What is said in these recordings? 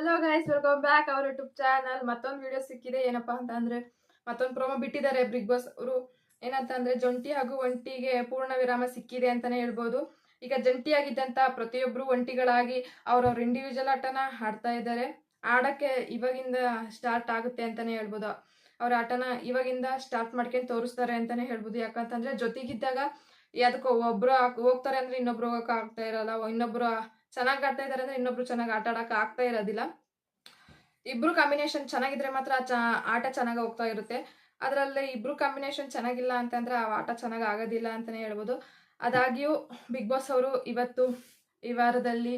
Hello guys welcome back our YouTube channel ಮತ್ತೊಂದು video ಸಿಕ್ಕಿದೆ. ಏನಪ್ಪಾ ಅಂತ ಅಂದ್ರೆ ಮತ್ತೊಂದು ಪ್ರೋಮೋ ಬಿಟ್ಟಿದ್ದಾರೆ ಬಿಗ್ ಬಾಸ್ ಅವರು. ಏನಂತ ಅಂದ್ರೆ ಜಂಟಿ ಹಾಗೂ ಒಂಟಿಗೆ ಪೂರ್ಣ ವಿರಾಮ ಸಿಕ್ಕಿದೆ ಅಂತಾನೆ ಹೇಳ್ಬೋದು. ಈಗ ಜಂಟಿಯಾಗಿದ್ದಂತ ಪ್ರತಿಯೊಬ್ರು ಒಂಟಿಗಳಾಗಿ ಅವ್ರವ್ರ ಇಂಡಿವಿಜುವಲ್ ಆಟನ ಆಡ್ತಾ ಇದ್ದಾರೆ. ಆಡಕ್ಕೆ ಇವಾಗಿಂದ ಸ್ಟಾರ್ಟ್ ಆಗುತ್ತೆ ಅಂತಾನೆ ಹೇಳ್ಬೋದು. ಅವ್ರ ಆಟನ ಇವಾಗಿಂದ ಸ್ಟಾರ್ಟ್ ಮಾಡ್ಕೊಂಡು ತೋರಿಸ್ತಾರೆ ಅಂತಾನೆ ಹೇಳ್ಬೋದು. ಯಾಕಂತಂದ್ರೆ, ಜೊತೆಗಿದ್ದಾಗ ಅದಕ್ಕೆ ಒಬ್ರು ಹೋಗ್ತಾರೆ ಅಂದ್ರೆ ಇನ್ನೊಬ್ರು ಹೋಗಕ್ಕೆ ಆಗ್ತಾ ಇರಲ್ಲ. ಇನ್ನೊಬ್ರು ಚೆನ್ನಾಗಿ ಆಡ್ತಾ ಇದಾರೆ ಅಂದ್ರೆ ಇನ್ನೊಬ್ರು ಚೆನ್ನಾಗಿ ಆಟ ಆಡಕ್ ಆಗ್ತಾ ಇರೋದಿಲ್ಲ. ಇಬ್ರು ಕಾಂಬಿನೇಷನ್ ಚೆನ್ನಾಗಿದ್ರೆ ಮಾತ್ರ ಆಟ ಚೆನ್ನಾಗಿ ಹೋಗ್ತಾ ಇರುತ್ತೆ. ಅದರಲ್ಲಿ ಇಬ್ರು ಕಾಂಬಿನೇಷನ್ ಚೆನ್ನಾಗಿಲ್ಲ ಅಂತಂದ್ರೆ ಆ ಆಟ ಚೆನ್ನಾಗಿ ಆಗೋದಿಲ್ಲ ಅಂತಾನೆ ಹೇಳ್ಬೋದು. ಅದಾಗಿಯೂ ಬಿಗ್ ಬಾಸ್ ಅವರು ಇವತ್ತು ಈ ವಾರದಲ್ಲಿ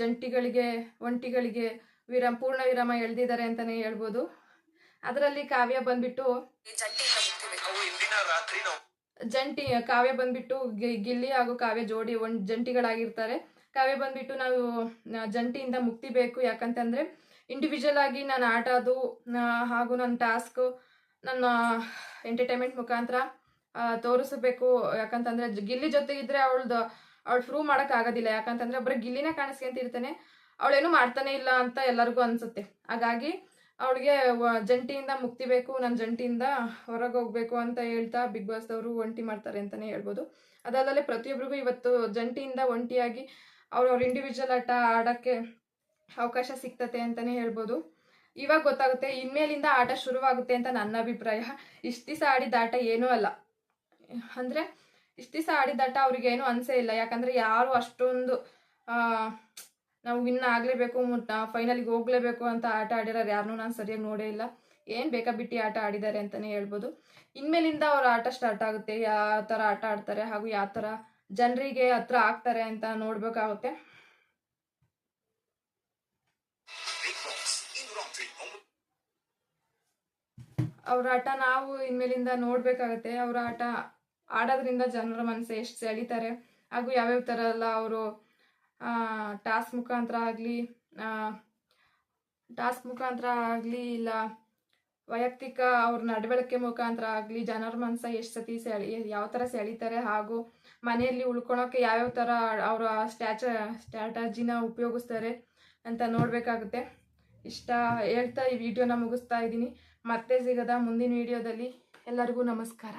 ಜಂಟಿಗಳಿಗೆ, ಒಂಟಿಗಳಿಗೆ ವಿರಾಮ, ಪೂರ್ಣ ವಿರಾಮ ಎಳ್ದಿದ್ದಾರೆ ಅಂತಾನೆ ಹೇಳ್ಬೋದು. ಅದರಲ್ಲಿ ಕಾವ್ಯ ಬಂದ್ಬಿಟ್ಟು ಜಂಟಿ, ಕಾವ್ಯ ಬಂದ್ಬಿಟ್ಟು ಗಿಲ್ಲಿ ಹಾಗೂ ಕಾವ್ಯ ಜೋಡಿ ಒಂದ್ ಜಂಟಿಗಳಾಗಿರ್ತಾರೆ. ಕಾವ್ಯ ಬಂದ್ಬಿಟ್ಟು ನಾವು ಜಂಟಿಯಿಂದ ಮುಕ್ತಿ ಬೇಕು. ಯಾಕಂತಂದ್ರೆ ಇಂಡಿವಿಜುವಲ್ ಆಗಿ ನಾನು ಆಟ ಅದು ಹಾಗೂ ನನ್ನ ಟಾಸ್ಕ್ ನನ್ನ ಎಂಟರ್ಟೈನ್ಮೆಂಟ್ ಮುಖಾಂತರ ತೋರಿಸಬೇಕು. ಯಾಕಂತಂದ್ರೆ ಗಿಲ್ಲಿ ಜೊತೆ ಇದ್ರೆ ಅವಳ್ದು, ಅವಳು ಪ್ರೂವ್ ಮಾಡಕ್ ಆಗೋದಿಲ್ಲ. ಯಾಕಂತಂದ್ರೆ ಒಬ್ಬರ ಗಿಲ್ಲಿನ ಕಾಣಿಸ್ಕೊಂತಿರ್ತಾನೆ, ಅವಳೇನು ಮಾಡ್ತಾನೆ ಇಲ್ಲ ಅಂತ ಎಲ್ಲರಿಗೂ ಅನ್ಸುತ್ತೆ. ಹಾಗಾಗಿ ಅವಳಿಗೆ ಜಂಟಿಯಿಂದ ಮುಕ್ತಿ ಬೇಕು ನನ್ನ ಜಂಟಿಯಿಂದ ಹೊರಗೆ ಹೋಗ್ಬೇಕು ಅಂತ ಹೇಳ್ತಾ ಬಿಗ್ ಬಾಸ್ ಅವರು ಒಂಟಿ ಮಾಡ್ತಾರೆ ಅಂತಾನೆ ಹೇಳ್ಬೋದು. ಅದಲ್ಲದೆ ಪ್ರತಿಯೊಬ್ಬರಿಗೂ ಇವತ್ತು ಜಂಟಿಯಿಂದ ಒಂಟಿಯಾಗಿ ಅವ್ರವ್ರ ಇಂಡಿವಿಜುವಲ್ ಆಟ ಆಡಕ್ಕೆ ಅವಕಾಶ ಸಿಗ್ತತೆ ಅಂತಾನೆ ಹೇಳ್ಬೋದು. ಇವಾಗ ಗೊತ್ತಾಗುತ್ತೆ, ಇನ್ಮೇಲಿಂದ ಆಟ ಶುರುವಾಗುತ್ತೆ ಅಂತ ನನ್ನ ಅಭಿಪ್ರಾಯ. ಇಷ್ಟು ದಿವಸ ಆಡಿದ ಆಟ ಏನೂ ಅಲ್ಲ. ಅಂದರೆ ಇಷ್ಟು ದಿವಸ ಆಡಿದ ಆಟ ಅವ್ರಿಗೆ ಏನೂ ಅನ್ಸೇ ಇಲ್ಲ. ಯಾಕಂದರೆ ಯಾರು ಅಷ್ಟೊಂದು ನಾವು ವಿನ್ ಆಗಲೇಬೇಕು ಫೈನಲಿಗೆ ಹೋಗ್ಲೇಬೇಕು ಅಂತ ಆಟ ಆಡಿರೋರು ಯಾರನ್ನೂ ನಾನು ಸರಿಯಾಗಿ ನೋಡೇ ಇಲ್ಲ. ಏನು ಬೇಕಾ ಬಿಟ್ಟು ಆಟ ಆಡಿದ್ದಾರೆ ಅಂತಲೇ ಹೇಳ್ಬೋದು. ಇನ್ಮೇಲಿಂದ ಅವ್ರ ಆಟ ಸ್ಟಾರ್ಟ್ ಆಗುತ್ತೆ, ಯಾವ ಥರ ಆಟ ಆಡ್ತಾರೆ ಹಾಗೂ ಯಾವ ಥರ ಜನರಿಗೆ ಹತ್ರ ಆಗ್ತಾರೆ ಅಂತ ನೋಡ್ಬೇಕಾಗುತ್ತೆ. ಅವ್ರ ಆಟ ನಾವು ಇನ್ಮೇಲಿಂದ ನೋಡ್ಬೇಕಾಗತ್ತೆ. ಅವ್ರ ಆಟ ಆಡೋದ್ರಿಂದ ಜನರ ಮನಸ್ಸು ಎಷ್ಟು ಸೆಳೀತಾರೆ. ಹಾಗೂ ಯಾವ್ಯಾವ ಥರ ಎಲ್ಲ ಅವರು ಟಾಸ್ಕ್ ಮುಖಾಂತರ ಆಗಲಿ ಟಾಸ್ಕ್ ಮುಖಾಂತರ ಆಗಲಿ ಇಲ್ಲ ವೈಯಕ್ತಿಕ ಅವ್ರ ನಡವಳಿಕೆ ಮುಖಾಂತರ ಆಗಲಿ, ಜನರ ಮನಸ ಎಷ್ಟು ಸತಿ ಸೆಳಿ, ಯಾವ ಥರ ಸೆಳೀತಾರೆ ಹಾಗೂ ಮನೆಯಲ್ಲಿ ಉಳ್ಕೊಳೋಕ್ಕೆ ಯಾವ್ಯಾವ ಥರ ಅವರ ಸ್ಟ್ಯಾಚ ಸ್ಟ್ರಾಟಜಿನ ಉಪಯೋಗಿಸ್ತಾರೆ ಅಂತ ನೋಡಬೇಕಾಗುತ್ತೆ. ಇಷ್ಟ ಹೇಳ್ತಾ ಈ ವಿಡಿಯೋನ ಮುಗಿಸ್ತಾ ಇದ್ದೀನಿ. ಮತ್ತೆ ಸಿಗದ ಮುಂದಿನ ವಿಡಿಯೋದಲ್ಲಿ ಎಲ್ಲರಿಗೂ ನಮಸ್ಕಾರ.